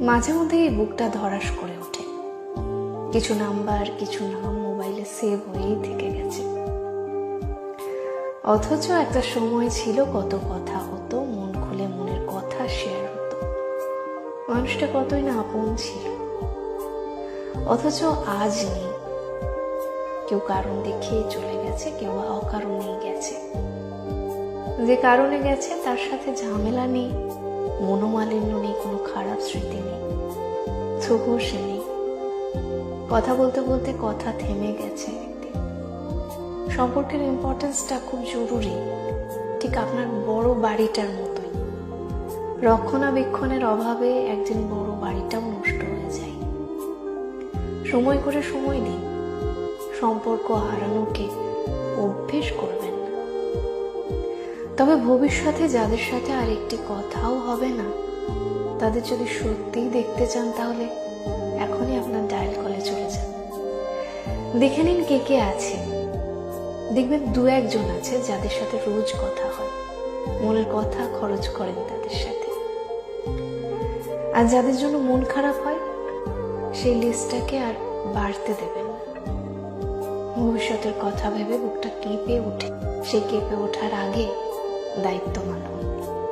মাঝে মধ্যে এই বুকটা ধরাস করে ওঠে। কিছু নাম্বার, কিছু নাম মোবাইলে সেভ হয়েই থেকে গেছে। অথচ একটা সময় ছিল কত কথা হতো, মন খুলে মনের কথা শেয়ার হতো। মানুষটা কতই না আপন ছিল। অথচ আজ নেই। কেউ কারণ দেখিয়ে চলে গেছে, কেউ অকারণেই গেছে। যে কারণে গেছে, তার সাথে ঝামেলা নেই। মনোমালিন্য নেই, কোনো খারাপ স্মৃতি নেই। তবুও সে নেই। কথা বলতে বলতে কথা থেমে গেছে একদিন। সম্পর্কের ইম্পর্টেন্সটা খুব জরুরি। ঠিক আপনার বড় বাড়িটার মতোই। রক্ষণাবেক্ষণের অভাবে একদিন বড় বাড়িটাও নষ্ট হয়ে যায়। সময় করে সময় দিন সম্পর্ক হারানোকে অভ্যেস করবেন তবে ভবিষ্যতে যাদের সাথে আর একটি কথাও হবে না, তাদের যদি সত্যিই দেখতে চান তাহলে এখনই আপনার ডায়াল কলে চলে যান। দেখে নিন কে কে আছে। দেখবেন দু একজন আছে যাদের সাথে রোজ কথা হয়। মনের কথা খরচ করেন তাদের সাথে। আর যাদের জন্য মন খারাপ হয়, সেই লিস্টটাকে আর বাড়তে দেবেন ভবিষ্যতের কথা ভেবে বুকটা কেঁপে ওঠে। সেই কেঁপে ওঠার আগে ライトなの